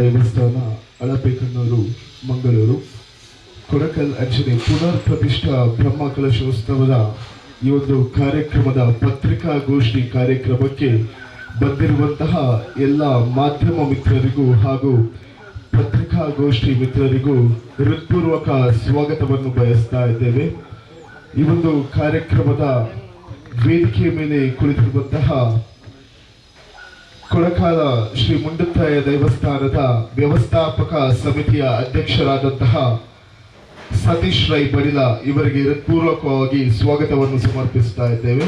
ದೇವಸ್ಥಾನ ಅಳಪೇಕನ್ನೂರು ಮಂಗಳೂರು. ಕೊಡಕಲ್ ಅಂಚನೆ ಪುನರ್ ಪ್ರತಿಷ್ಠಾ ಬ್ರಹ್ಮ ಕಲಶೋತ್ಸವದ ಈ ಒಂದು ಕಾರ್ಯಕ್ರಮದ ಪತ್ರಿಕಾಗೋಷ್ಠಿ ಕಾರ್ಯಕ್ರಮಕ್ಕೆ ಬಂದಿರುವಂತಹ ಎಲ್ಲ ಮಾಧ್ಯಮ ಮಿತ್ರರಿಗೂ ಹಾಗೂ ಪತ್ರಿಕಾಗೋಷ್ಠಿ ಮಿತ್ರರಿಗೂ ಹೃತ್ಪೂರ್ವಕ ಸ್ವಾಗತವನ್ನು ಬಯಸ್ತಾ ಇದ್ದೇವೆ. ಈ ಒಂದು ಕಾರ್ಯಕ್ರಮದ ವೇದಿಕೆಯ ಮೇಲೆ ಕುಳಿತಿರುವಂತಹ ಕೊಳಕಾಲ ಶ್ರೀ ಮುಂಡತ್ತಾಯ ದೇವಸ್ಥಾನದ ವ್ಯವಸ್ಥಾಪಕ ಸಮಿತಿಯ ಅಧ್ಯಕ್ಷರಾದಂತಹ ಸತೀಶ್ ರೈ ಬಡಿಲ ಇವರಿಗೆ ಹೃತ್ಪೂರ್ವಕವಾಗಿ ಸ್ವಾಗತವನ್ನು ಸಮರ್ಪಿಸ್ತಾ ಇದ್ದೇವೆ.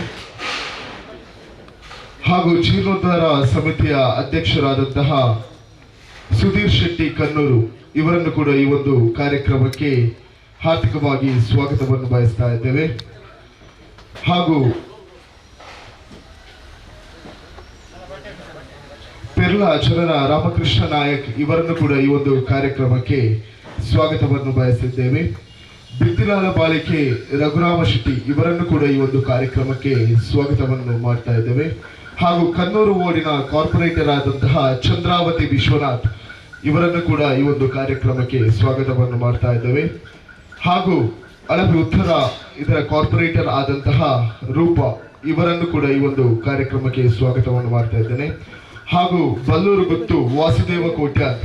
ಹಾಗೂ ಜೀರ್ಣೋದ್ಧಾರ ಸಮಿತಿಯ ಅಧ್ಯಕ್ಷರಾದಂತಹ ಸುಧೀರ್ ಶೆಟ್ಟಿ ಕನ್ನೂರು ಇವರನ್ನು ಕೂಡ ಈ ಒಂದು ಕಾರ್ಯಕ್ರಮಕ್ಕೆ ಹಾರ್ದಿಕವಾಗಿ ಸ್ವಾಗತವನ್ನು ಬಯಸ್ತಾ ಇದ್ದೇವೆ. ಹಾಗೂ ಚರಣ ರಾಮಕೃಷ್ಣ ನಾಯಕ್ ಇವರನ್ನು ಕೂಡ ಈ ಒಂದು ಕಾರ್ಯಕ್ರಮಕ್ಕೆ ಸ್ವಾಗತವನ್ನು ಬಯಸಿದ್ದೇವೆ. ಬಿತ್ತಿಲಾಲ ಬಾಲಿಕೆ ರಘುರಾಮ ಶೆಟ್ಟಿ ಇವರನ್ನು ಕೂಡ ಈ ಒಂದು ಕಾರ್ಯಕ್ರಮಕ್ಕೆ ಸ್ವಾಗತವನ್ನು ಮಾಡ್ತಾ ಇದ್ದೇವೆ. ಹಾಗೂ ಕನ್ನೂರು ಓಡಿನ ಕಾರ್ಪೊರೇಟರ್ ಆದಂತಹ ಚಂದ್ರಾವತಿ ವಿಶ್ವನಾಥ್ ಇವರನ್ನು ಕೂಡ ಈ ಒಂದು ಕಾರ್ಯಕ್ರಮಕ್ಕೆ ಸ್ವಾಗತವನ್ನು ಮಾಡ್ತಾ ಇದ್ದೇವೆ. ಹಾಗೂ ಅಳವಿ ಉತ್ತರ ಇದರ ಕಾರ್ಪೊರೇಟರ್ ಆದಂತಹ ರೂಪ ಇವರನ್ನು ಕೂಡ ಈ ಒಂದು ಕಾರ್ಯಕ್ರಮಕ್ಕೆ ಸ್ವಾಗತವನ್ನು ಮಾಡ್ತಾ ಇದ್ದೇನೆ. ಹಾಗೂ ಬಲ್ಲೂರು ಗೊತ್ತು ವಾಸುದೇವ ಕೋಟ್ಯಾರ್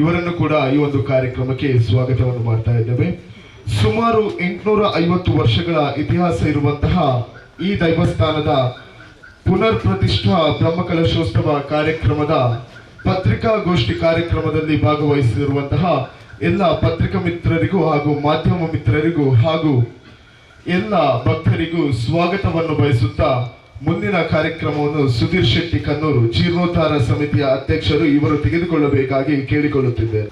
ಇವರನ್ನು ಕೂಡ ಈ ಒಂದು ಕಾರ್ಯಕ್ರಮಕ್ಕೆ ಸ್ವಾಗತವನ್ನು ಮಾಡ್ತಾ ಇದ್ದೇವೆ. ಸುಮಾರು ಎಂಟುನೂರ ಐವತ್ತು ವರ್ಷಗಳ ಇತಿಹಾಸ ಇರುವಂತಹ ಈ ದೈವಸ್ಥಾನದ ಪುನರ್ ಪ್ರತಿಷ್ಠಾ ಬ್ರಹ್ಮಕಲಶೋತ್ಸವ ಕಾರ್ಯಕ್ರಮದ ಪತ್ರಿಕಾಗೋಷ್ಠಿ ಕಾರ್ಯಕ್ರಮದಲ್ಲಿ ಭಾಗವಹಿಸಿರುವಂತಹ ಎಲ್ಲ ಪತ್ರಿಕಾ ಮಿತ್ರರಿಗೂ ಹಾಗೂ ಮಾಧ್ಯಮ ಮಿತ್ರರಿಗೂ ಹಾಗೂ ಎಲ್ಲ ಭಕ್ತರಿಗೂ ಸ್ವಾಗತವನ್ನು ಬಯಸುತ್ತಾ ಮುಂದಿನ ಕಾರ್ಯಕ್ರಮವನ್ನು ಸುಧೀರ್ ಶೆಟ್ಟಿ ಕನ್ನೂರು ಜೀರ್ಣೋದ್ಧಾರ ಸಮಿತಿಯ ಅಧ್ಯಕ್ಷರು ಇವರು ತೆಗೆದುಕೊಳ್ಳಬೇಕಾಗಿ ಕೇಳಿಕೊಳ್ಳುತ್ತಿದ್ದೆ.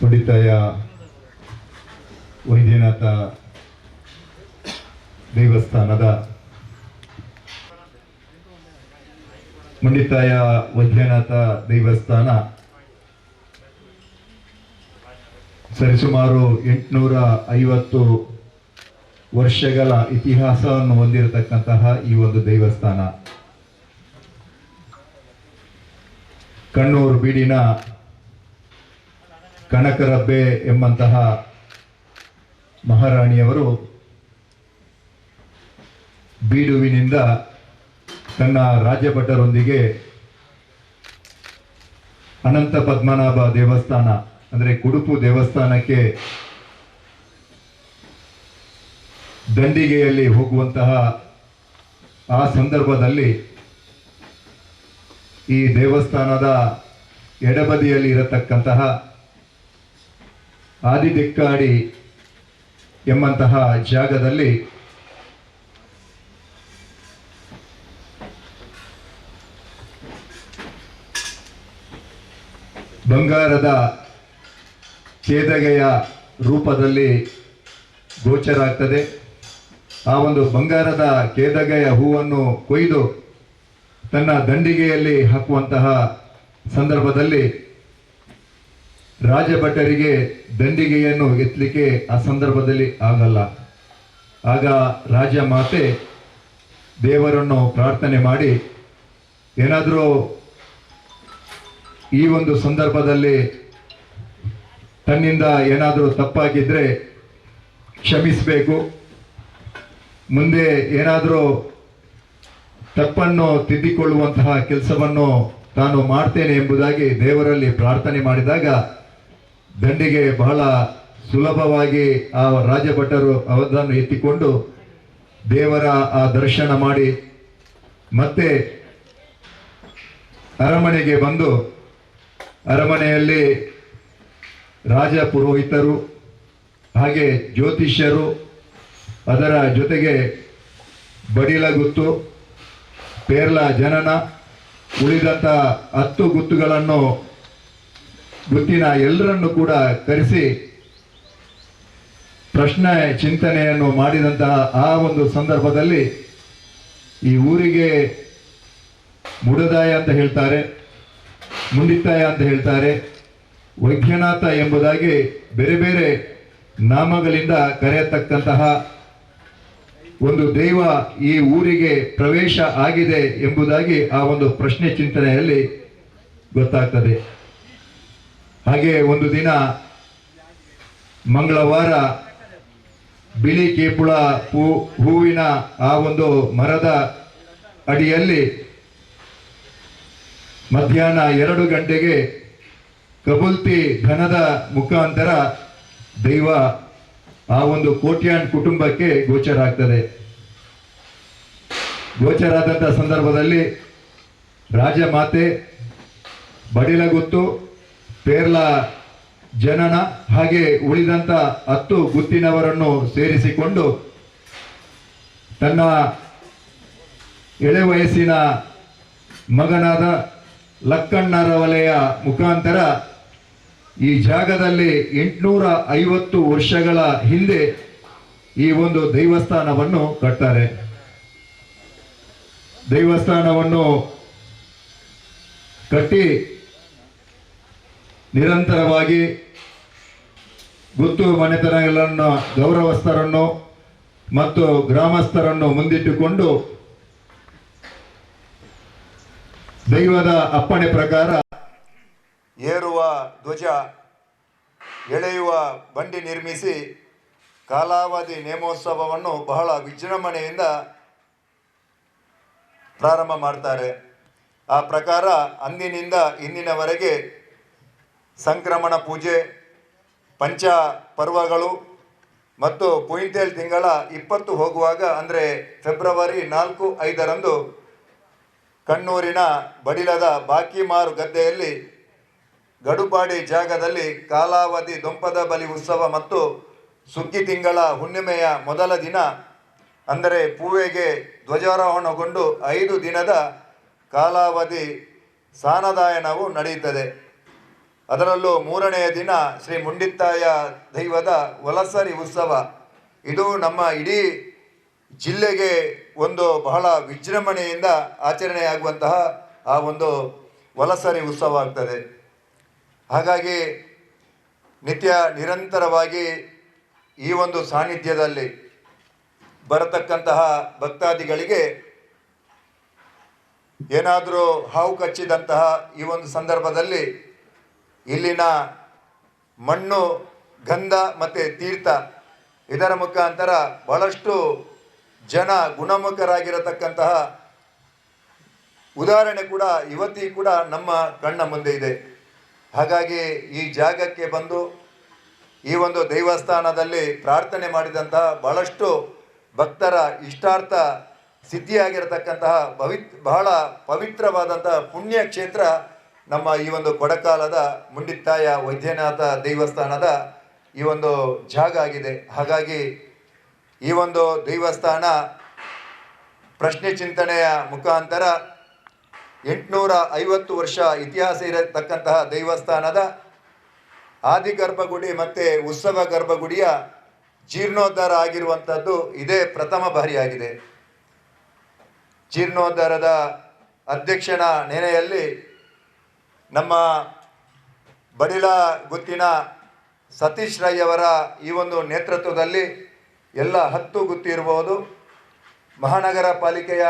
ಪಂಡಿತಾಯ ವೈದ್ಯನಾಥ ದೇವಸ್ಥಾನದ ಮಂಡಿತಾಯ ವೈದ್ಯನಾಥ ದೇವಸ್ಥಾನ ಸರಿಸುಮಾರು ಎಂಟುನೂರ ಐವತ್ತು ವರ್ಷಗಳ ಇತಿಹಾಸವನ್ನು ಹೊಂದಿರತಕ್ಕಂತಹ ಈ ಒಂದು ದೇವಸ್ಥಾನ. ಕಣ್ಣೂರು ಬೀಡಿನ ಕನಕರಬ್ಬೆ ಎಂಬಂತಹ ಮಹಾರಾಣಿಯವರು ಬೀಡುವಿನಿಂದ ತನ್ನ ರಾಜ್ಯಭಟರೊಂದಿಗೆ ಅನಂತ ಪದ್ಮನಾಭ ದೇವಸ್ಥಾನ, ಅಂದರೆ ಕುಡುಪು ದೇವಸ್ಥಾನಕ್ಕೆ ದಂಡಿಗೆಯಲ್ಲಿ ಹೋಗುವಂತಹ ಆ ಸಂದರ್ಭದಲ್ಲಿ ಈ ದೇವಸ್ಥಾನದ ಎಡಬದಿಯಲ್ಲಿ ಇರತಕ್ಕಂತಹ ಆದಿದಿಕ್ಕಾಡಿ ಎಂಬಂತಹ ಜಾಗದಲ್ಲಿ ಬಂಗಾರದ ಕೇದಗೆಯ ರೂಪದಲ್ಲಿ ಗೋಚರ ಆಗ್ತದೆ. ಆ ಒಂದು ಬಂಗಾರದ ಕೇದಗೆಯ ಹೂವನ್ನು ಕೊಯ್ದು ತನ್ನ ದಂಡಿಗೆಯಲ್ಲಿ ಹಾಕುವಂತಹ ಸಂದರ್ಭದಲ್ಲಿ ರಾಜಭಟರಿಗೆ ದಂಡಿಗೆಯನ್ನು ಎತ್ತಲಿಕ್ಕೆ ಆ ಸಂದರ್ಭದಲ್ಲಿ ಆಗಲ್ಲ. ಆಗ ರಾಜ ಮಾತೆ ದೇವರನ್ನು ಪ್ರಾರ್ಥನೆ ಮಾಡಿ, ಏನಾದರೂ ಈ ಒಂದು ಸಂದರ್ಭದಲ್ಲಿ ತನ್ನಿಂದ ಏನಾದರೂ ತಪ್ಪಾಗಿದ್ದರೆ ಕ್ಷಮಿಸಬೇಕು. ಮುಂದೆ ಏನಾದರೂ ತಪ್ಪನ್ನು ತಿದ್ದಿಕೊಳ್ಳುವಂತಹ ಕೆಲಸವನ್ನು ತಾನು ಮಾಡ್ತೇನೆ ಎಂಬುದಾಗಿ ದೇವರಲ್ಲಿ ಪ್ರಾರ್ಥನೆ ಮಾಡಿದಾಗ ದಂಡಿಗೆ ಬಹಳ ಸುಲಭವಾಗಿ ಆ ರಾಜಭಟರು ಅವರನ್ನು ಎತ್ತಿಕೊಂಡು ದೇವರ ಆ ದರ್ಶನ ಮಾಡಿ ಮತ್ತೆ ಅರಮನೆಗೆ ಬಂದು ಅರಮನೆಯಲ್ಲಿ ರಾಜ ಪುರೋಹಿತರು ಹಾಗೆ ಜ್ಯೋತಿಷ್ಯರು ಅದರ ಜೊತೆಗೆ ಬಡಿಲ ಗುತ್ತು, ಪೇರ್ಲ ಜನನ ಉಳಿದಂಥ ಹತ್ತು ಗುತ್ತುಗಳನ್ನು ಗುತ್ತಿನ ಎಲ್ಲರನ್ನು ಕೂಡ ಕರೆಸಿ ಪ್ರಶ್ನೆ, ಚಿಂತನೆಯನ್ನು ಮಾಡಿದಂತಹ ಆ ಒಂದು ಸಂದರ್ಭದಲ್ಲಿ ಈ ಊರಿಗೆ ಮುಡದಾಯ ಅಂತ ಹೇಳ್ತಾರೆ ಮುಂಡಿತಾಯ ಅಂತ ಹೇಳ್ತಾರೆ, ವೈದ್ಯನಾಥ ಎಂಬುದಾಗಿ ಬೇರೆ ಬೇರೆ ನಾಮಗಳಿಂದ ಕರೆಯತಕ್ಕಂತಹ ಒಂದು ದೈವ ಈ ಊರಿಗೆ ಪ್ರವೇಶ ಆಗಿದೆ ಎಂಬುದಾಗಿ ಆ ಒಂದು ಪ್ರಶ್ನೆ ಚಿಂತನೆಯಲ್ಲಿ ಗೊತ್ತಾಗ್ತದೆ. ಹಾಗೆ ಒಂದು ದಿನ ಮಂಗಳವಾರ ಬಿಳಿ ಕೇಪುಳ ಹೂ ಹೂವಿನ ಆ ಒಂದು ಮರದ ಅಡಿಯಲ್ಲಿ ಮಧ್ಯಾಹ್ನ ಎರಡು ಗಂಟೆಗೆ ಕಬುಲ್ತಿ ಘನದ ಮುಖಾಂತರ ದೈವ ಆ ಒಂದು ಕೋಟ್ಯಾನ್ ಕುಟುಂಬಕ್ಕೆ ಗೋಚರ ಆಗ್ತದೆ ಗೋಚರ ಆದಂಥ ಸಂದರ್ಭದಲ್ಲಿ ರಾಜಮಾತೆ, ಬಡಿಲಗುತ್ತು, ಪೇರ್ಲ ಜನನ ಹಾಗೆ ಉಳಿದಂತ ಹತ್ತು ಗುತ್ತಿನವರನ್ನು ಸೇರಿಸಿಕೊಂಡು ತನ್ನ ಎಳೆ ವಯಸ್ಸಿನ ಮಗನಾದ ಲಕ್ಕಣ್ಣರ ವಲಯ ಮುಖಾಂತರ ಈ ಜಾಗದಲ್ಲಿ ಎಂಟುನೂರ ಐವತ್ತು ವರ್ಷಗಳ ಹಿಂದೆ ಈ ಒಂದು ದೈವಸ್ಥಾನವನ್ನು ಕಟ್ಟಾರೆ ದೈವಸ್ಥಾನವನ್ನು ಕಟ್ಟಿ ನಿರಂತರವಾಗಿ ಗುತ್ತು ಮನೆತನಗಳನ್ನು, ಗೌರವಸ್ಥರನ್ನು ಮತ್ತು ಗ್ರಾಮಸ್ಥರನ್ನು ಮುಂದಿಟ್ಟುಕೊಂಡು ದೈವದ ಅಪ್ಪಣೆ ಪ್ರಕಾರ ಏರುವ ಧ್ವಜ ಎಳೆಯುವ ಬಂಡಿ ನಿರ್ಮಿಸಿ ಕಾಲಾವಧಿ ನೇಮೋತ್ಸವವನ್ನು ಬಹಳ ವಿಜೃಂಭಣೆಯಿಂದ ಪ್ರಾರಂಭ ಮಾಡ್ತಾರೆ. ಆ ಪ್ರಕಾರ ಅಂದಿನಿಂದ ಇಂದಿನವರೆಗೆ ಸಂಕ್ರಮಣ ಪೂಜೆ, ಪಂಚ ಪರ್ವಗಳು ಮತ್ತು ಪುಯಿಂತೇಲ್ ತಿಂಗಳ ಇಪ್ಪತ್ತು ಹೋಗುವಾಗ ಅಂದರೆ ಫೆಬ್ರವರಿ ನಾಲ್ಕು ಐದರಂದು ಕಣ್ಣೂರಿನ ಬಡಿಲದ ಬಾಕಿಮಾರು ಗದ್ದೆಯಲ್ಲಿ ಗಡುಪಾಡಿ ಜಾಗದಲ್ಲಿ ಕಾಲಾವಧಿ ದೊಂಪದ ಬಲಿ ಉತ್ಸವ ಮತ್ತು ಸುಗ್ಗಿ ತಿಂಗಳ ಹುಣ್ಣಿಮೆಯ ಮೊದಲ ದಿನ, ಅಂದರೆ ಪೂವೆಗೆ ಧ್ವಜಾರೋಹಣಗೊಂಡು ಐದು ದಿನದ ಕಾಲಾವಧಿ ಸಾನದಾಯನವು ನಡೆಯುತ್ತದೆ. ಅದರಲ್ಲೂ ಮೂರನೆಯ ದಿನ ಶ್ರೀ ಮುಂಡಿತ್ತಾಯ ದೈವದ ವಲಸರಿ ಉತ್ಸವ. ಇದು ನಮ್ಮ ಇಡೀ ಜಿಲ್ಲೆಗೆ ಒಂದು ಬಹಳ ವಿಜೃಂಭಣೆಯಿಂದ ಆಚರಣೆಯಾಗುವಂತಹ ಆ ಒಂದು ವಲಸರಿ ಉತ್ಸವ ಆಗ್ತದೆ. ಹಾಗಾಗಿ ನಿತ್ಯ ನಿರಂತರವಾಗಿ ಈ ಒಂದು ಸಾನ್ನಿಧ್ಯದಲ್ಲಿ ಬರತಕ್ಕಂತಹ ಭಕ್ತಾದಿಗಳಿಗೆ ಏನಾದರೂ ಹಾವು ಕಚ್ಚಿದಂತಹ ಈ ಒಂದು ಸಂದರ್ಭದಲ್ಲಿ ಇಲ್ಲಿನ ಮಣ್ಣು, ಗಂಧ ಮತ್ತು ತೀರ್ಥ ಇದರ ಮುಖಾಂತರ ಬಹಳಷ್ಟು ಜನ ಗುಣಮುಖರಾಗಿರತಕ್ಕಂತಹ ಉದಾಹರಣೆ ಕೂಡ ಇವತ್ತಿ ಕೂಡ ನಮ್ಮ ಕಣ್ಣ ಮುಂದೆ ಇದೆ. ಹಾಗಾಗಿ ಈ ಜಾಗಕ್ಕೆ ಬಂದು ಈ ಒಂದು ದೇವಸ್ಥಾನದಲ್ಲಿ ಪ್ರಾರ್ಥನೆ ಮಾಡಿದಂತಹ ಬಹಳಷ್ಟು ಭಕ್ತರ ಇಷ್ಟಾರ್ಥ ಸಿದ್ಧಿಯಾಗಿರತಕ್ಕಂತಹ ಪವಿತ್, ಬಹಳ ಪವಿತ್ರವಾದಂತಹ ಪುಣ್ಯ ಕ್ಷೇತ್ರ ನಮ್ಮ ಈ ಒಂದು ಕೊಡಕಾಲದ ಮುಂಡಿತ್ತಾಯ ವೈದ್ಯನಾಥ ದೇವಸ್ಥಾನದ ಈ ಒಂದು ಜಾಗ ಆಗಿದೆ. ಹಾಗಾಗಿ ಈ ಒಂದು ದೇವಸ್ಥಾನ ಪ್ರಶ್ನೆ ಚಿಂತನೆಯ ಮುಖಾಂತರ ಎಂಟುನೂರ ಐವತ್ತು ವರ್ಷ ಇತಿಹಾಸ ಇರತಕ್ಕಂತಹ ದೇವಸ್ಥಾನದ ಆದಿಗರ್ಭಗುಡಿ ಮತ್ತು ಉತ್ಸವ ಗರ್ಭಗುಡಿಯ ಜೀರ್ಣೋದ್ಧಾರ ಆಗಿರುವಂಥದ್ದು ಇದೇ ಪ್ರಥಮ ಬಾರಿಯಾಗಿದೆ. ಜೀರ್ಣೋದ್ಧಾರದ ಅಧ್ಯಕ್ಷನ ನೆನೆಯಲ್ಲಿ ನಮ್ಮ ಬಡಿಲ ಗುತ್ತಿನ ಸತೀಶ್ ರೈ ಅವರ ಈ ಒಂದು ನೇತೃತ್ವದಲ್ಲಿ ಎಲ್ಲ ಹತ್ತು ಗುತ್ತಿ ಇರಬಹುದು ಮಹಾನಗರ ಪಾಲಿಕೆಯ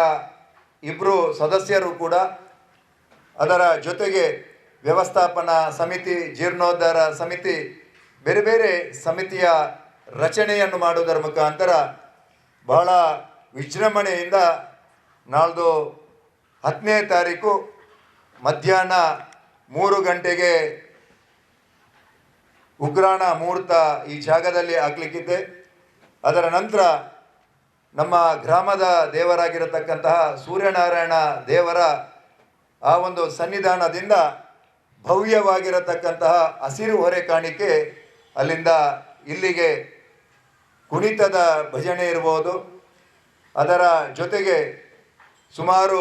ಇಬ್ಬರು ಸದಸ್ಯರು ಕೂಡ ಅದರ ಜೊತೆಗೆ ವ್ಯವಸ್ಥಾಪನಾ ಸಮಿತಿ, ಜೀರ್ಣೋದ್ಧಾರ ಸಮಿತಿ, ಬೇರೆ ಬೇರೆ ಸಮಿತಿಯ ರಚನೆಯನ್ನು ಮಾಡುವುದರ ಮುಖಾಂತರ ಬಹಳ ವಿಜೃಂಭಣೆಯಿಂದ ನಾಳ್ದು ಹತ್ತನೇ ತಾರೀಕು ಮಧ್ಯಾಹ್ನ ಮೂರು ಗಂಟೆಗೆ ಉಗ್ರಾಣ ಮುಹೂರ್ತ ಈ ಜಾಗದಲ್ಲಿ ಆಗಲಿಕ್ಕಿದೆ ಅದರ ನಂತರ ನಮ್ಮ ಗ್ರಾಮದ ದೇವರಾಗಿರತಕ್ಕಂತಹ ಸೂರ್ಯನಾರಾಯಣ ದೇವರ ಆ ಒಂದು ಸನ್ನಿಧಾನದಿಂದ ಭವ್ಯವಾಗಿರತಕ್ಕಂತಹ ಹಸಿರು ಹೊರೆ ಕಾಣಿಕೆ ಅಲ್ಲಿಂದ ಇಲ್ಲಿಗೆ ಕುಣಿತದ ಭಜನೆ ಇರ್ಬೋದು. ಅದರ ಜೊತೆಗೆ ಸುಮಾರು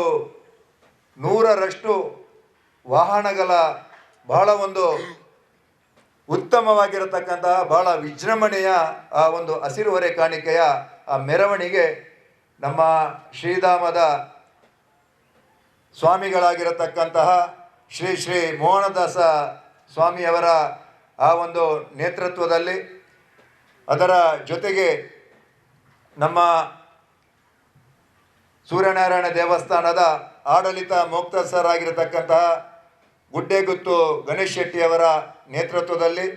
ನೂರರಷ್ಟು ವಾಹನಗಳ ಬಹಳ ಒಂದು ಉತ್ತಮವಾಗಿರತಕ್ಕಂತಹ ಬಹಳ ವಿಜೃಂಭಣೆಯ ಆ ಒಂದು ಹಸಿರು ಹೊರೆ ಕಾಣಿಕೆಯ ಆ ಮೆರವಣಿಗೆ ನಮ್ಮ ಶ್ರೀಧಾಮದ ಸ್ವಾಮಿಗಳಾಗಿರತಕ್ಕಂತಹ ಶ್ರೀ ಶ್ರೀ ಮೋಹನದಾಸ ಸ್ವಾಮಿಯವರ ಆ ಒಂದು ನೇತೃತ್ವದಲ್ಲಿ ಅದರ ಜೊತೆಗೆ ನಮ್ಮ ಸೂರ್ಯನಾರಾಯಣ ದೇವಸ್ಥಾನದ ಆಡಳಿತ ಮುಕ್ತಸ್ಥರಾಗಿರತಕ್ಕಂತಹ ಗುಡ್ಡೆಗುತ್ತು ಗಣೇಶ್ ಶೆಟ್ಟಿಯವರ ನೇತೃತ್ವದಲ್ಲಿ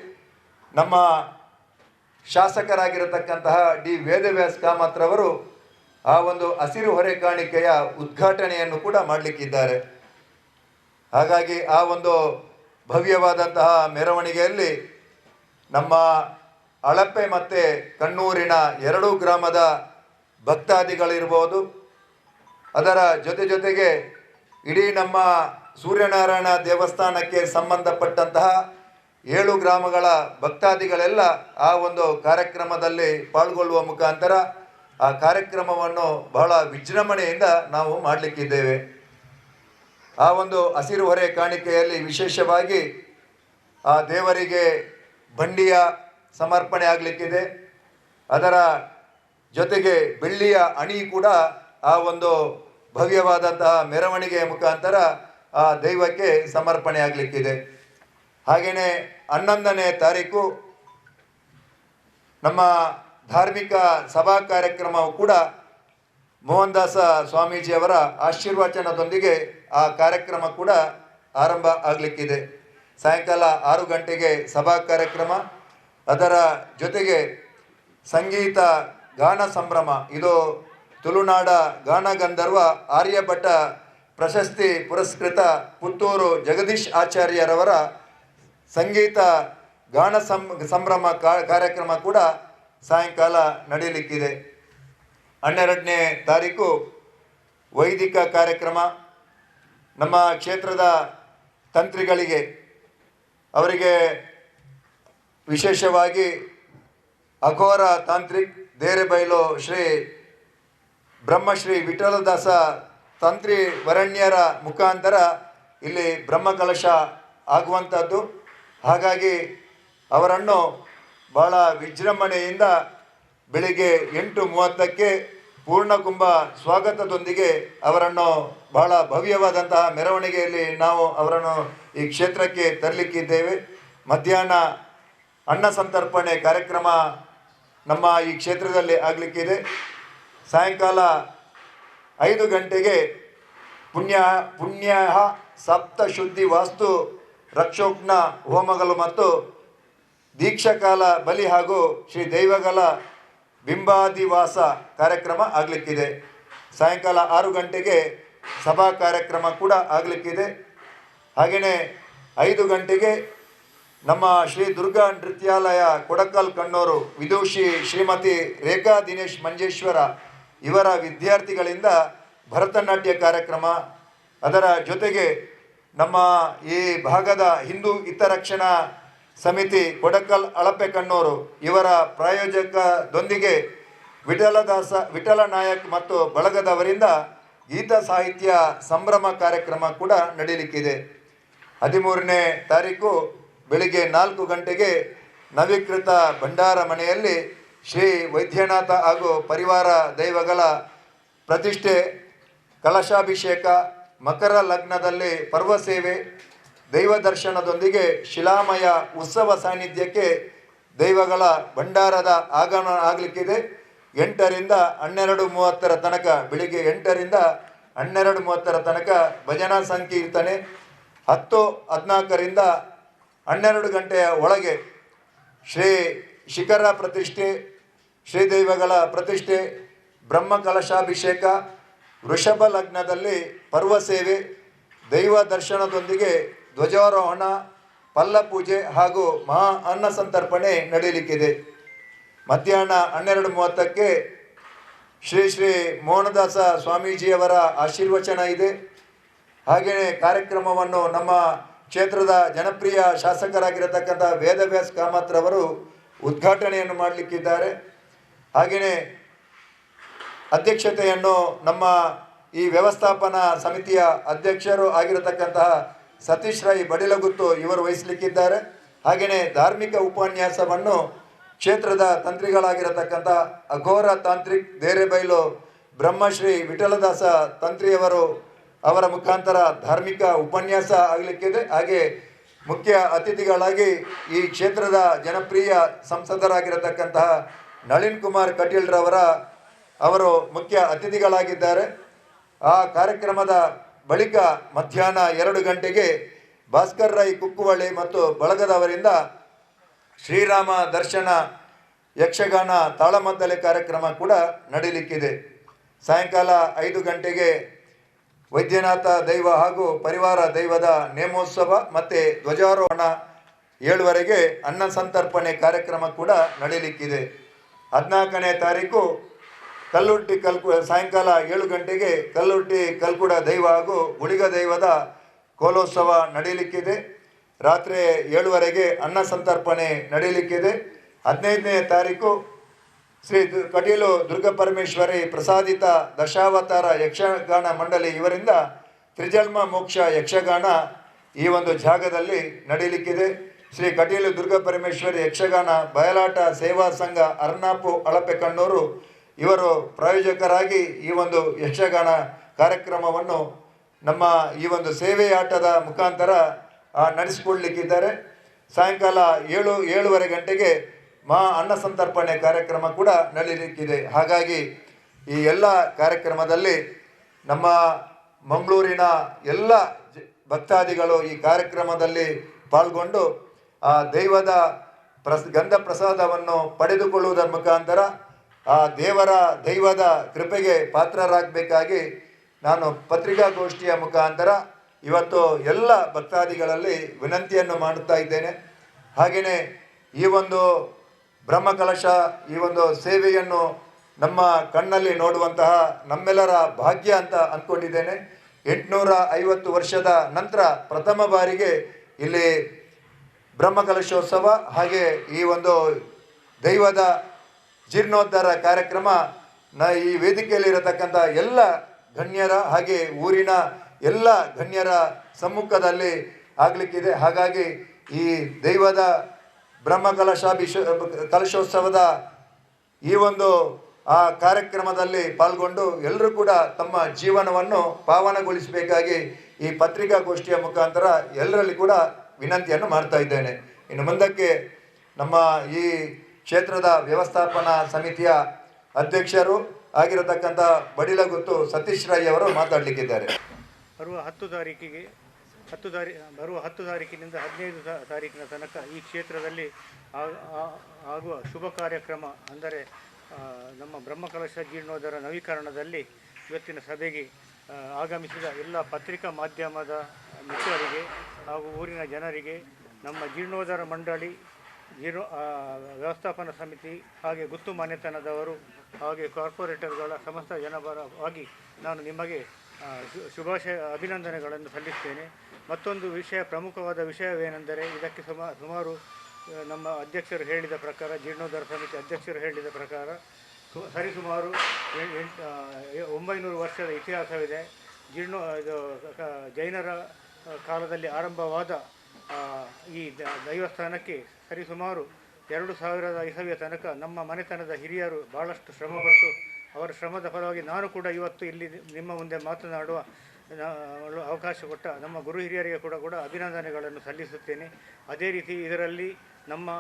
ನಮ್ಮ ಶಾಸಕರಾಗಿರತಕ್ಕಂತಹ ಡಿ ವೇದವ್ಯಾಸ್ ಕಾಮತ್ರವರು ಆ ಒಂದು ಹಸಿರು ಹೊರೆ ಕಾಣಿಕೆಯ ಉದ್ಘಾಟನೆಯನ್ನು ಕೂಡ ಮಾಡಲಿಕ್ಕಿದ್ದಾರೆ. ಹಾಗಾಗಿ ಆ ಒಂದು ಭವ್ಯವಾದಂತಹ ಮೆರವಣಿಗೆಯಲ್ಲಿ ನಮ್ಮ ಅಳಪೆ ಮತ್ತು ಕಣ್ಣೂರಿನ ಎರಡೂ ಗ್ರಾಮದ ಭಕ್ತಾದಿಗಳಿರ್ಬೋದು. ಅದರ ಜೊತೆ ಜೊತೆಗೆ ಇಡೀ ನಮ್ಮ ಸೂರ್ಯನಾರಾಯಣ ದೇವಸ್ಥಾನಕ್ಕೆ ಸಂಬಂಧಪಟ್ಟಂತಹ ಏಳು ಗ್ರಾಮಗಳ ಭಕ್ತಾದಿಗಳೆಲ್ಲ ಆ ಒಂದು ಕಾರ್ಯಕ್ರಮದಲ್ಲಿ ಪಾಲ್ಗೊಳ್ಳುವ ಮುಖಾಂತರ ಆ ಕಾರ್ಯಕ್ರಮವನ್ನು ಬಹಳ ವಿಜೃಂಭಣೆಯಿಂದ ನಾವು ಮಾಡಲಿಕ್ಕಿದ್ದೇವೆ. ಆ ಒಂದು ಹಸಿರು ಹೊರೆ ಕಾಣಿಕೆಯಲ್ಲಿ ವಿಶೇಷವಾಗಿ ಆ ದೇವರಿಗೆ ಬಂಡಿಯ ಸಮರ್ಪಣೆ ಆಗಲಿಕ್ಕಿದೆ. ಅದರ ಜೊತೆಗೆ ಬೆಳ್ಳಿಯ ಅಣಿ ಕೂಡ ಆ ಒಂದು ಭವ್ಯವಾದಂತಹ ಮೆರವಣಿಗೆಯ ಮುಖಾಂತರ ಆ ದೈವಕ್ಕೆ ಸಮರ್ಪಣೆ ಆಗಲಿಕ್ಕಿದೆ. ಹಾಗೆಯೇ ಹನ್ನೊಂದನೇ ತಾರೀಕು ನಮ್ಮ ಧಾರ್ಮಿಕ ಸಭಾ ಕಾರ್ಯಕ್ರಮವು ಕೂಡ ಮೋಹನ್ದಾಸ ಸ್ವಾಮೀಜಿಯವರ ಆಶೀರ್ವಚನದೊಂದಿಗೆ ಆ ಕಾರ್ಯಕ್ರಮ ಕೂಡ ಆರಂಭ ಆಗಲಿಕ್ಕಿದೆ. ಸಾಯಂಕಾಲ ಆರು ಗಂಟೆಗೆ ಸಭಾ ಕಾರ್ಯಕ್ರಮ. ಅದರ ಜೊತೆಗೆ ಸಂಗೀತ ಗಾನ ಸಂಭ್ರಮ. ಇದು ತುಳುನಾಡ ಗಾನ ಗಂಧರ್ವ ಆರ್ಯಭಟ ಪ್ರಶಸ್ತಿ ಪುರಸ್ಕೃತ ಪುತ್ತೂರು ಜಗದೀಶ್ ಆಚಾರ್ಯರವರ ಸಂಗೀತ, ಗಾನ ಸಂ, ಸಂಭ್ರಮ ಕಾರ್ಯಕ್ರಮ ಕೂಡ ಸಾಯಂಕಾಲ ನಡೆಯಲಿಕ್ಕಿದೆ. ಹನ್ನೆರಡನೇ ತಾರೀಕು ವೈದಿಕ ಕಾರ್ಯಕ್ರಮ. ನಮ್ಮ ಕ್ಷೇತ್ರದ ತಂತ್ರಿಗಳಿಗೆ, ಅವರಿಗೆ ವಿಶೇಷವಾಗಿ ಅಘೋರ ತಾಂತ್ರಿಕ್ ದೇರೆಬೈಲು ಶ್ರೀ ಬ್ರಹ್ಮಶ್ರೀ ವಿಠಲದಾಸ ತಂತ್ರಿ ವರಣ್ಯರ ಮುಖಾಂತರ ಇಲ್ಲಿ ಬ್ರಹ್ಮಕಲಶ ಆಗುವಂಥದ್ದು ಹಾಗಾಗಿ ಅವರನ್ನು ಬಹಳ ವಿಜೃಂಭಣೆಯಿಂದ ಬೆಳಿಗ್ಗೆ ಎಂಟು ಮೂವತ್ತಕ್ಕೆ ಪೂರ್ಣಕುಂಭ ಸ್ವಾಗತದೊಂದಿಗೆ ಅವರನ್ನು ಬಹಳ ಭವ್ಯವಾದಂತಹ ಮೆರವಣಿಗೆಯಲ್ಲಿ ನಾವು ಅವರನ್ನು ಈ ಕ್ಷೇತ್ರಕ್ಕೆ ತರಲಿಕ್ಕಿದ್ದೇವೆ. ಮಧ್ಯಾಹ್ನ ಅನ್ನ ಸಂತರ್ಪಣೆ ಕಾರ್ಯಕ್ರಮ ನಮ್ಮ ಈ ಕ್ಷೇತ್ರದಲ್ಲಿ ಆಗಲಿಕ್ಕಿದೆ. ಸಾಯಂಕಾಲ ಐದು ಗಂಟೆಗೆ ಪುಣ್ಯ ಪುಣ್ಯ ಸಪ್ತಶುದ್ಧಿ ವಾಸ್ತು ರಕ್ಷೋಕ್ನ ಹೋಮಗಳು ಮತ್ತು ದೀಕ್ಷಾಕಾಲ ಬಲಿ ಹಾಗೂ ಶ್ರೀ ದೈವಗಳ ಬಿಂಬಾದಿವಾಸ ಕಾರ್ಯಕ್ರಮ ಆಗಲಿಕ್ಕಿದೆ. ಸಾಯಂಕಾಲ ಆರು ಗಂಟೆಗೆ ಸಭಾ ಕಾರ್ಯಕ್ರಮ ಕೂಡ ಆಗಲಿಕ್ಕಿದೆ. ಹಾಗೆಯೇ ಐದು ಗಂಟೆಗೆ ನಮ್ಮ ಶ್ರೀ ದುರ್ಗಾ ನೃತ್ಯಾಲಯ ಕೊಡಕಲ್ ಕಣ್ಣೂರು ವಿದೂಷಿ ಶ್ರೀಮತಿ ರೇಖಾ ದಿನೇಶ್ ಮಂಜೇಶ್ವರ ಇವರ ವಿದ್ಯಾರ್ಥಿಗಳಿಂದ ಭರತನಾಟ್ಯ ಕಾರ್ಯಕ್ರಮ. ಅದರ ಜೊತೆಗೆ ನಮ್ಮ ಈ ಭಾಗದ ಹಿಂದೂ ಹಿತರಕ್ಷಣಾ ಸಮಿತಿ ಕೊಡಕಲ್ ಅಳಪೆ ಕಣ್ಣೂರು, ಇವರ ಪ್ರಾಯೋಜಕದೊಂದಿಗೆ ವಿಠಲದಾಸ, ವಿಠಲ ನಾಯಕ್ ಮತ್ತು ಬಳಗದವರಿಂದ ಗೀತ ಸಾಹಿತ್ಯ ಸಂಭ್ರಮ ಕಾರ್ಯಕ್ರಮ ಕೂಡ ನಡೀಲಿಕ್ಕಿದೆ. ಹದಿಮೂರನೇ ತಾರೀಕು ಬೆಳಿಗ್ಗೆ ನಾಲ್ಕು ಗಂಟೆಗೆ ನವೀಕೃತ ಭಂಡಾರ ಮನೆಯಲ್ಲಿ ಶ್ರೀ ವೈದ್ಯನಾಥ ಹಾಗೂ ಪರಿವಾರ ದೈವಗಳ ಪ್ರತಿಷ್ಠೆ, ಕಲಶಾಭಿಷೇಕ ಮಕರ ಲಗ್ನದಲ್ಲಿ ಪರ್ವ ಸೇವೆ, ದೈವ ದರ್ಶನದೊಂದಿಗೆ ಶಿಲಾಮಯ ಉತ್ಸವ ಸಾನ್ನಿಧ್ಯಕ್ಕೆ ದೈವಗಳ ಭಂಡಾರದ ಆಗಮನ ಆಗಲಿಕ್ಕಿದೆ. ಎಂಟರಿಂದ ಹನ್ನೆರಡು ಮೂವತ್ತರ ತನಕ, ಬೆಳಿಗ್ಗೆ ಎಂಟರಿಂದ ಹನ್ನೆರಡು ಮೂವತ್ತರ ತನಕ ಭಜನಾ ಸಂಕೀರ್ತನೆ, ಹತ್ತು ಹದಿನಾಲ್ಕರಿಂದ ಹನ್ನೆರಡು ಗಂಟೆಯ ಒಳಗೆ ಶ್ರೀ ಶಿಖರ ಪ್ರತಿಷ್ಠೆ ಶ್ರೀದೈವಗಳ ಪ್ರತಿಷ್ಠೆ, ಬ್ರಹ್ಮ ಕಲಶಾಭಿಷೇಕ ವೃಷಭ ಲಗ್ನದಲ್ಲಿ ಪರ್ವ ಸೇವೆ, ದೈವ ದರ್ಶನದೊಂದಿಗೆ ಧ್ವಜಾರೋಹಣ, ಪಲ್ಲ ಪೂಜೆ ಹಾಗೂ ಮಹಾ ಅನ್ನ ಸಂತರ್ಪಣೆ ನಡೆಯಲಿಕ್ಕಿದೆ. ಮಧ್ಯಾಹ್ನ ಹನ್ನೆರಡು ಮೂವತ್ತಕ್ಕೆ ಶ್ರೀ ಶ್ರೀ ಮೋಹನದಾಸ ಸ್ವಾಮೀಜಿಯವರ ಆಶೀರ್ವಚನ ಇದೆ. ಹಾಗೆಯೇ ಕಾರ್ಯಕ್ರಮವನ್ನು ನಮ್ಮ ಕ್ಷೇತ್ರದ ಜನಪ್ರಿಯ ಶಾಸಕರಾಗಿರತಕ್ಕಂಥ ವೇದವ್ಯಾಸ್ ಕಾಮತ್ರವರು ಉದ್ಘಾಟನೆಯನ್ನು ಮಾಡಲಿಕ್ಕಿದ್ದಾರೆ. ಹಾಗೆಯೇ ಅಧ್ಯಕ್ಷತೆಯನ್ನು ನಮ್ಮ ಈ ವ್ಯವಸ್ಥಾಪನಾ ಸಮಿತಿಯ ಅಧ್ಯಕ್ಷರು ಆಗಿರತಕ್ಕಂತಹ ಸತೀಶ್ ರೈ ಬಡಿಲಗುತ್ತು ಇವರು ವಹಿಸಲಿಕ್ಕಿದ್ದಾರೆ. ಹಾಗೆಯೇ ಧಾರ್ಮಿಕ ಉಪನ್ಯಾಸವನ್ನು ಕ್ಷೇತ್ರದ ತಂತ್ರಿಗಳಾಗಿರತಕ್ಕಂಥ ಅಘೋರ ತಾಂತ್ರಿಕ್ ದೇರೆಬೈಲು ಬ್ರಹ್ಮಶ್ರೀ ವಿಠಲದಾಸ ತಂತ್ರಿಯವರು ಅವರ ಮುಖಾಂತರ ಧಾರ್ಮಿಕ ಉಪನ್ಯಾಸ ಆಗಲಿಕ್ಕಿದೆ. ಹಾಗೆ ಮುಖ್ಯ ಅತಿಥಿಗಳಾಗಿ ಈ ಕ್ಷೇತ್ರದ ಜನಪ್ರಿಯ ಸಂಸದರಾಗಿರತಕ್ಕಂತಹ ನಳಿನ್ ಕುಮಾರ್ ಕಟೀಲ್ರವರ ಅವರು ಮುಖ್ಯ ಅತಿಥಿಗಳಾಗಿದ್ದಾರೆ. ಆ ಕಾರ್ಯಕ್ರಮದ ಬಳಿಕ ಮಧ್ಯಾಹ್ನ ಎರಡು ಗಂಟೆಗೆ ಭಾಸ್ಕರ್ ರೈ ಕುಕ್ಕುವಳ್ಳಿ ಮತ್ತು ಬಳಗದವರಿಂದ ಶ್ರೀರಾಮ ದರ್ಶನ ಯಕ್ಷಗಾನ ತಾಳಮದ್ದಲೆ ಕಾರ್ಯಕ್ರಮ ಕೂಡ ನಡೀಲಿಕ್ಕಿದೆ. ಸಾಯಂಕಾಲ ಐದು ಗಂಟೆಗೆ ವೈದ್ಯನಾಥ ದೈವ ಹಾಗೂ ಪರಿವಾರ ದೈವದ ನೇಮೋತ್ಸವ ಮತ್ತು ಧ್ವಜಾರೋಹಣ ಏಳುವರೆಗೆ ಅನ್ನ ಸಂತರ್ಪಣೆ ಕಾರ್ಯಕ್ರಮ ಕೂಡ ನಡೀಲಿಕ್ಕಿದೆ. ಹದಿನಾಲ್ಕನೇ ತಾರೀಕು ಕಲ್ಲುಟ್ಟಿ ಕಲ್ಕು, ಸಾಯಂಕಾಲ ಏಳು ಗಂಟೆಗೆ ಕಲ್ಲುಟ್ಟಿ ಕಲ್ಕುಡ ದೈವ ಹಾಗೂ ಗುಳಿಗ ದೈವದ ಕೋಲೋತ್ಸವ ನಡೀಲಿಕ್ಕಿದೆ ರಾತ್ರಿ ಏಳುವರೆಗೆ ಅನ್ನ ಸಂತರ್ಪಣೆ ನಡೀಲಿಕ್ಕಿದೆ ಹದಿನೈದನೇ ತಾರೀಕು ಶ್ರೀ ಕಟೀಲು ದುರ್ಗಾಪರಮೇಶ್ವರಿ ಪ್ರಸಾದಿತ ದಶಾವತಾರ ಯಕ್ಷಗಾನ ಮಂಡಳಿ ಇವರಿಂದ ತ್ರಿಜನ್ಮ ಮೋಕ್ಷ ಯಕ್ಷಗಾನ ಈ ಒಂದು ಜಾಗದಲ್ಲಿ ನಡೀಲಿಕ್ಕಿದೆ ಶ್ರೀ ಕಟೀಲು ದುರ್ಗಪರಮೇಶ್ವರಿ ಯಕ್ಷಗಾನ ಬಯಲಾಟ ಸೇವಾ ಸಂಘ ಅರ್ನಾಪು ಅಳಪೆ ಕಣ್ಣೂರು ಇವರು ಪ್ರಾಯೋಜಕರಾಗಿ ಈ ಒಂದು ಯಕ್ಷಗಾನ ಕಾರ್ಯಕ್ರಮವನ್ನು ನಮ್ಮ ಈ ಒಂದು ಸೇವೆಯಾಟದ ಮುಖಾಂತರ ನಡೆಸಿಕೊಡ್ಲಿಕ್ಕಿದ್ದಾರೆ ಸಾಯಂಕಾಲ ಏಳು, ಏಳುವರೆ ಗಂಟೆಗೆ ಮಹಾ ಅನ್ನ ಸಂತರ್ಪಣೆ ಕಾರ್ಯಕ್ರಮ ಕೂಡ ನಡೀಲಿಕ್ಕಿದೆ. ಹಾಗಾಗಿ ಈ ಎಲ್ಲ ಕಾರ್ಯಕ್ರಮದಲ್ಲಿ ನಮ್ಮ ಮಂಗಳೂರಿನ ಎಲ್ಲ ಭಕ್ತಾದಿಗಳು ಈ ಕಾರ್ಯಕ್ರಮದಲ್ಲಿ ಪಾಲ್ಗೊಂಡು, ಆ, ದೈವದ ಪ್ರಸ್ ಗಂಧ ಪ್ರಸಾದವನ್ನು ಪಡೆದುಕೊಳ್ಳುವುದರ ಮುಖಾಂತರ ಆ ದೇವರ ದೈವದ ಕೃಪೆಗೆ ಪಾತ್ರರಾಗಬೇಕಾಗಿ ನಾನು ಪತ್ರಿಕಾಗೋಷ್ಠಿಯ ಮುಖಾಂತರ ಇವತ್ತು ಎಲ್ಲ ಭಕ್ತಾದಿಗಳಲ್ಲಿ ವಿನಂತಿಯನ್ನು ಮಾಡುತ್ತಾ ಇದ್ದೇನೆ. ಹಾಗೆಯೇ ಈ ಒಂದು ಬ್ರಹ್ಮಕಲಶ, ಈ ಒಂದು ಸೇವೆಯನ್ನು ನಮ್ಮ ಕಣ್ಣಲ್ಲಿ ನೋಡುವಂತಹ ನಮ್ಮೆಲ್ಲರ ಭಾಗ್ಯ ಅಂತ ಅಂದ್ಕೊಂಡಿದ್ದೇನೆ ಎಂಟುನೂರ ಐವತ್ತು ವರ್ಷದ ನಂತರ ಪ್ರಥಮ ಬಾರಿಗೆ ಇಲ್ಲಿ ಬ್ರಹ್ಮಕಲಶೋತ್ಸವ ಹಾಗೆ ಈ ಒಂದು ದೈವದ ಜೀರ್ಣೋದ್ಧಾರ ಕಾರ್ಯಕ್ರಮ ನ ಈ ವೇದಿಕೆಯಲ್ಲಿರತಕ್ಕಂಥ ಎಲ್ಲ ಗಣ್ಯರ ಹಾಗೆ ಊರಿನ ಎಲ್ಲ ಗಣ್ಯರ ಸಮ್ಮುಖದಲ್ಲಿ ಆಗಲಿಕ್ಕಿದೆ. ಹಾಗಾಗಿ ಈ ದೈವದ ಬ್ರಹ್ಮ ಕಲಶಾಭಿಷ ಕಲಶೋತ್ಸವದ ಈ ಒಂದು, ಆ ಕಾರ್ಯಕ್ರಮದಲ್ಲಿ ಪಾಲ್ಗೊಂಡು ಎಲ್ಲರೂ ಕೂಡ ತಮ್ಮ ಜೀವನವನ್ನು ಪಾವನಗೊಳಿಸಬೇಕಾಗಿ ಈ ಪತ್ರಿಕಾಗೋಷ್ಠಿಯ ಮುಖಾಂತರ ಎಲ್ಲರಲ್ಲಿ ಕೂಡ ವಿನಂತಿಯನ್ನು ಮಾಡ್ತಾ ಇದ್ದೇನೆ. ಇನ್ನು ಮುಂದಕ್ಕೆ ನಮ್ಮ ಈ ಕ್ಷೇತ್ರದ ವ್ಯವಸ್ಥಾಪನಾ ಸಮಿತಿಯ ಅಧ್ಯಕ್ಷರು ಆಗಿರತಕ್ಕಂಥ ಬಡಿಲಗುತ್ತು ಸತೀಶ್ ರೈ ಅವರು ಮಾತಾಡಲಿಕ್ಕಿದ್ದಾರೆ. ಬರುವ ಹತ್ತು ತಾರೀಕಿಗೆ, ಹತ್ತು ತಾರೀ, ಬರುವ ಹತ್ತು ತಾರೀಕಿನಿಂದ ಹದಿನೈದು ತಾರೀಕಿನ ತನಕ ಈ ಕ್ಷೇತ್ರದಲ್ಲಿ ಆಗುವ ಶುಭ ಕಾರ್ಯಕ್ರಮ ಅಂದರೆ ನಮ್ಮ ಬ್ರಹ್ಮಕಲಶ ಜೀರ್ಣೋದರ ನವೀಕರಣದಲ್ಲಿ ಇವತ್ತಿನ ಸಭೆಗೆ ಆಗಮಿಸಿದ ಎಲ್ಲ ಪತ್ರಿಕಾ ಮಾಧ್ಯಮದ ಮಿತ್ರರಿಗೆ ಹಾಗೂ ಊರಿನ ಜನರಿಗೆ ನಮ್ಮ ಜೀರ್ಣೋದ್ಧಾರ ಮಂಡಳಿ ಜೀರ್ಣ ವ್ಯವಸ್ಥಾಪನ ಸಮಿತಿ ಹಾಗೆ ಗುತ್ತು ಮಾನ್ಯತನದವರು ಹಾಗೆ ಕಾರ್ಪೊರೇಟರ್ಗಳ ಸಮಸ್ತ ಜನಪರವಾಗಿ ನಾನು ನಿಮಗೆ ಶುಭಾಶಯ, ಅಭಿನಂದನೆಗಳನ್ನು ಸಲ್ಲಿಸ್ತೇನೆ. ಮತ್ತೊಂದು ವಿಷಯ, ಪ್ರಮುಖವಾದ ವಿಷಯವೇನೆಂದರೆ ಇದಕ್ಕೆ ಸುಮಾ, ಸುಮಾರು ನಮ್ಮ ಅಧ್ಯಕ್ಷರು ಹೇಳಿದ ಪ್ರಕಾರ, ಜೀರ್ಣೋದ್ಧಾರ ಸಮಿತಿ ಅಧ್ಯಕ್ಷರು ಹೇಳಿದ ಪ್ರಕಾರ ಸರಿಸುಮಾರು ಒಂಬೈನೂರು ವರ್ಷದ ಇತಿಹಾಸವಿದೆ. ಜೀರ್ಣೋ, ಇದು ಜೈನರ ಕಾಲದಲ್ಲಿ ಆರಂಭವಾದ ಈ ದೈವಸ್ಥಾನಕ್ಕೆ ಸರಿಸುಮಾರು ಎರಡು ಸಾವಿರದ ಇಸವಿಯ ತನಕ ನಮ್ಮ ಮನೆತನದ ಹಿರಿಯರು ಭಾಳಷ್ಟು ಶ್ರಮಪಟ್ಟು ಅವರ ಶ್ರಮದ ಫಲವಾಗಿ ನಾನು ಕೂಡ ಇವತ್ತು ಇಲ್ಲಿ ನಿಮ್ಮ ಮುಂದೆ ಮಾತನಾಡುವ ಅವಕಾಶ ಕೊಟ್ಟ ನಮ್ಮ ಗುರು ಹಿರಿಯರಿಗೆ ಕೂಡ ಕೂಡ ಅಭಿನಂದನೆಗಳನ್ನು ಸಲ್ಲಿಸುತ್ತೇನೆ. ಅದೇ ರೀತಿ ಇದರಲ್ಲಿ ನಮ್ಮ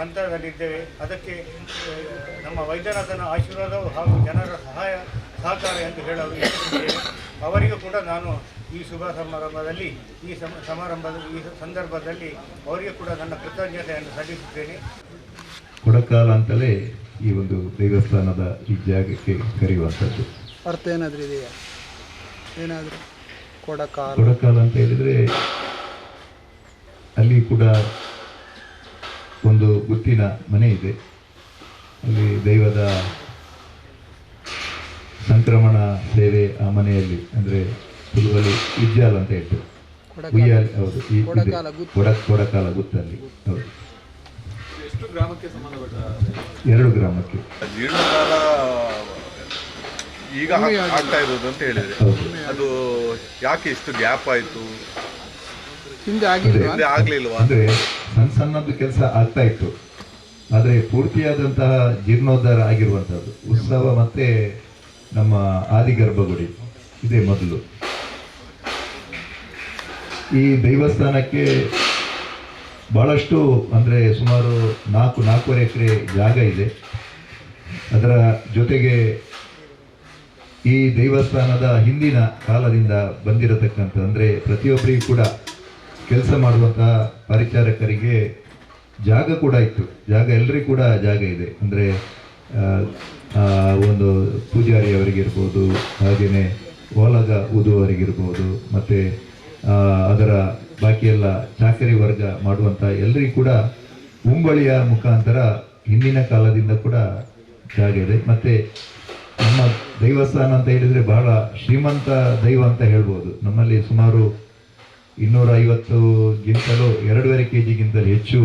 ಹಂತದಲ್ಲಿದ್ದೇವೆ. ಅದಕ್ಕೆ ನಮ್ಮ ವೈದ್ಯನಾಥನ ಆಶೀರ್ವಾದವು ಹಾಗೂ ಜನರ ಸಹಾಯ, ಸಹಕಾರ ಎಂದು ಹೇಳಲು ಅವರಿಗೂ ಕೂಡ ನಾನು ಈ ಶುಭ ಸಮಾರಂಭದಲ್ಲಿ ಈ ಸಮ ಸಮಾರಂಭದ ಈ ಸಂದರ್ಭದಲ್ಲಿ ಅವರಿಗೆ ಕೂಡ ನನ್ನ ಕೃತಜ್ಞತೆಯನ್ನು ಸಲ್ಲಿಸುತ್ತೇನೆ. ಕೊಡಕಾಲ ಅಂತಲೇ ಈ ಒಂದು ದೇವಸ್ಥಾನದ ಈ ಜಾಗಕ್ಕೆ ಕರೆಯುವಂಥದ್ದು. ಅರ್ಥ ಏನಾದರೂ ಇದೆಯಾ? ಏನಾದರೂ ಕೊಡಕಾಲ ಕೊಡಕಾಲ ಅಂತ ಹೇಳಿದರೆ ಅಲ್ಲಿ ಕೂಡ ಒಂದು ಗುತ್ತಿನ ಮನೆ ಇದೆ. ಅಲ್ಲಿ ದೈವದ ಸಂಕ್ರಮಣ ಸೇವೆ ಆ ಮನೆಯಲ್ಲಿ ಅಂದರೆ ತುಳುವಲ್ಲಿ ಇಜ್ಜಾಲ್ ಅಂತ ಹೇಳ್ತೇವೆ ಉಯ್ಯಾಲ್ ಹೌದು. ಕೊಡಕಾಲ ಗುತ್ತು. ಕೊಡ ಕೊಡಕಾಲ ಗುತ್ತಲ್ಲಿ ಹೌದು. ಎಷ್ಟು ಗ್ರಾಮಕ್ಕೆ ಸಂಬಂಧಪಟ್ಟ ಎರಡು ಗ್ರಾಮಕ್ಕೆ. ಜೀರ್ಣಕಾಲ ಈಗ ಆಗ್ತಾ ಇರೋದು ಅಂತ ಹೇಳಿದ್ರೆ ಅದು ಯಾಕೆ ಇಷ್ಟು ಗ್ಯಾಪ್ ಆಯಿತು? ಹಿಂದೆ ಆಗ್ಲಿಲ್ವಾ? ಅಂದ್ರೆ ಸಣ್ಣ ಸಣ್ಣದು ಕೆಲಸ ಆಗ್ತಾ ಇತ್ತು. ಆದರೆ ಪೂರ್ತಿಯಾದಂತಹ ಜೀರ್ಣೋದ್ಧಾರ ಆಗಿರುವಂತಹದ್ದು ಉತ್ಸವ ಮತ್ತೆ ನಮ್ಮ ಆದಿಗರ್ಭಗುಡಿ ಇದೇ ಮೊದಲು. ಈ ದೇವಸ್ಥಾನಕ್ಕೆ ಭಾಳಷ್ಟು ಅಂದರೆ ಸುಮಾರು ನಾಲ್ಕು, ನಾಲ್ಕೂವರೆ ಎಕರೆ ಜಾಗ ಇದೆ. ಅದರ ಜೊತೆಗೆ ಈ ದೇವಸ್ಥಾನದ ಹಿಂದಿನ ಕಾಲದಿಂದ ಬಂದಿರತಕ್ಕಂಥ, ಅಂದರೆ ಪ್ರತಿಯೊಬ್ಬರಿಗೂ ಕೂಡ ಕೆಲಸ ಮಾಡುವಂತಹ ಪರಿಚಾರಕರಿಗೆ ಜಾಗ ಕೂಡ ಇತ್ತು. ಜಾಗ ಎಲ್ಲರಿಗೂ ಕೂಡ ಜಾಗ ಇದೆ. ಅಂದರೆ ಒಂದು ಪೂಜಾರಿ ಅವರಿಗಿರ್ಬೋದು ಹಾಗೆಯೇ ಓಲಗ ಊದುವವರಿಗಿರ್ಬೋದು ಮತ್ತು ಅದರ ಬಾಕಿ ಎಲ್ಲ ಚಾಕರಿ ವರ್ಗ ಮಾಡುವಂಥ ಎಲ್ಲರಿಗೂ ಕೂಡ ಉಂಬಳಿಯ ಮುಖಾಂತರ ಹಿಂದಿನ ಕಾಲದಿಂದ ಕೂಡ ಜಾಗ ಇದೆ. ಮತ್ತು ನಮ್ಮ ದೈವಸ್ಥಾನ ಅಂತ ಹೇಳಿದರೆ ಬಹಳ ಶ್ರೀಮಂತ ದೈವ ಅಂತ ಹೇಳ್ಬೋದು. ನಮ್ಮಲ್ಲಿ ಸುಮಾರು ಇನ್ನೂರ ಐವತ್ತುಗಿಂತಲೂ ಎರಡೂವರೆ ಕೆ ಜಿಗಿಂತಲೂ ಹೆಚ್ಚು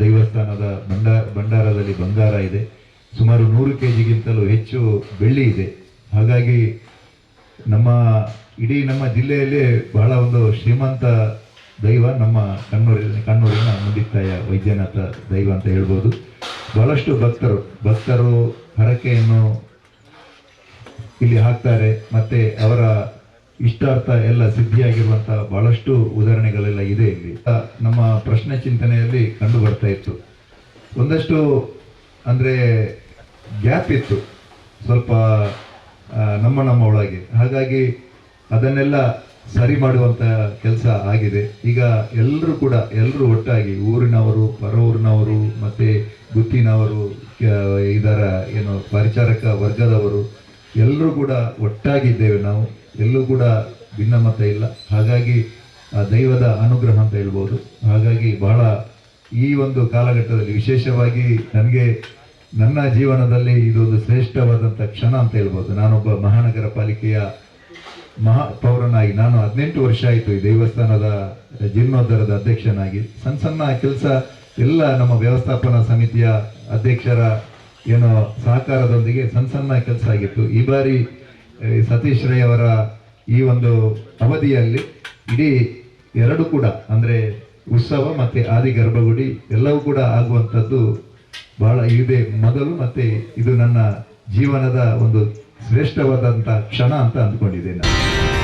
ದೈವಸ್ಥಾನದ ಭಂಡಾರ ಭಂಡಾರದಲ್ಲಿ ಬಂಗಾರ ಇದೆ. ಸುಮಾರು ನೂರು ಕೆ ಜಿಗಿಂತಲೂ ಹೆಚ್ಚು ಬೆಳ್ಳಿ ಇದೆ. ಹಾಗಾಗಿ ನಮ್ಮ ಇಡೀ ನಮ್ಮ ಜಿಲ್ಲೆಯಲ್ಲಿ ಬಹಳ ಒಂದು ಶ್ರೀಮಂತ ದೈವ ನಮ್ಮ ಕಣ್ಣೂರಿನ ಕಣ್ಣೂರಿನ ಮುಂದಿತ್ತಾಯ ವೈದ್ಯನಾಥ ದೈವ ಅಂತ ಹೇಳ್ಬೋದು. ಬಹಳಷ್ಟು ಭಕ್ತರು ಭಕ್ತರು ಹರಕೆಯನ್ನು ಇಲ್ಲಿ ಹಾಕ್ತಾರೆ. ಮತ್ತೆ ಅವರ ಇಷ್ಟಾರ್ಥ ಎಲ್ಲ ಸಿದ್ಧಿಯಾಗಿರುವಂತಹ ಬಹಳಷ್ಟು ಉದಾಹರಣೆಗಳೆಲ್ಲ ಇದೆ ಇಲ್ಲಿ. ನಮ್ಮ ಪ್ರಶ್ನೆ ಚಿಂತನೆಯಲ್ಲಿ ಕಂಡು ಬರ್ತಾ ಇತ್ತು. ಒಂದಷ್ಟು ಅಂದ್ರೆ ಗ್ಯಾಪ್ ಇತ್ತು. ಸ್ವಲ್ಪ ನಮ್ಮ ನಮ್ಮ ಒಳಗೆ. ಹಾಗಾಗಿ ಅದನ್ನೆಲ್ಲ ಸರಿ ಮಾಡುವಂತ ಕೆಲಸ ಆಗಿದೆ. ಈಗ ಎಲ್ಲರೂ ಕೂಡ ಎಲ್ಲರೂ ಒಟ್ಟಾಗಿ ಊರಿನವರು ಪರ ಊರಿನವರು ಮತ್ತೆ ಗುತ್ತಿನವರು ಇದರ ಏನು ಪರಿಚಾರಕ ವರ್ಗದವರು ಎಲ್ಲರೂ ಕೂಡ ಒಟ್ಟಾಗಿದ್ದೇವೆ ನಾವು. ಎಲ್ಲೂ ಕೂಡ ಭಿನ್ನಮತ ಇಲ್ಲ. ಹಾಗಾಗಿ ದೈವದ ಅನುಗ್ರಹ ಅಂತ ಹೇಳ್ಬೋದು. ಹಾಗಾಗಿ ಬಹಳ ಈ ಒಂದು ಕಾಲಘಟ್ಟದಲ್ಲಿ ವಿಶೇಷವಾಗಿ ನನಗೆ ನನ್ನ ಜೀವನದಲ್ಲಿ ಇದೊಂದು ಶ್ರೇಷ್ಠವಾದಂಥ ಕ್ಷಣ ಅಂತ ಹೇಳ್ಬೋದು. ನಾನೊಬ್ಬ ಮಹಾನಗರ ಪಾಲಿಕೆಯ ಮಹಾ ಪೌರನಾಗಿ ನಾನು ಹದಿನೆಂಟು ವರ್ಷ ಆಯಿತು ಈ ದೇವಸ್ಥಾನದ ಜೀರ್ಣೋದ್ಧಾರದ ಅಧ್ಯಕ್ಷನಾಗಿ. ಸಣ್ಣ ಸಣ್ಣ ಕೆಲಸ ಎಲ್ಲ ನಮ್ಮ ವ್ಯವಸ್ಥಾಪನಾ ಸಮಿತಿಯ ಅಧ್ಯಕ್ಷರ ಏನೋ ಸಹಕಾರದೊಂದಿಗೆ ಸಣ್ಣ ಸಣ್ಣ ಕೆಲಸ ಆಗಿತ್ತು. ಈ ಬಾರಿ ಸತೀಶ್ ರೈ ಅವರ ಈ ಒಂದು ಅವಧಿಯಲ್ಲಿ ಇಡೀ ಎರಡು ಕೂಡ, ಅಂದರೆ ಉತ್ಸವ ಮತ್ತು ಆದಿ ಗರ್ಭಗುಡಿ ಎಲ್ಲವೂ ಕೂಡ ಆಗುವಂಥದ್ದು ಬಹಳ ಇದೆ. ಮೊದಲು ಮತ್ತು ಇದು ನನ್ನ ಜೀವನದ ಒಂದು ಶ್ರೇಷ್ಠವಾದಂಥ ಕ್ಷಣ ಅಂತ ಅಂದ್ಕೊಂಡಿದ್ದೇನೆ. ನಾನು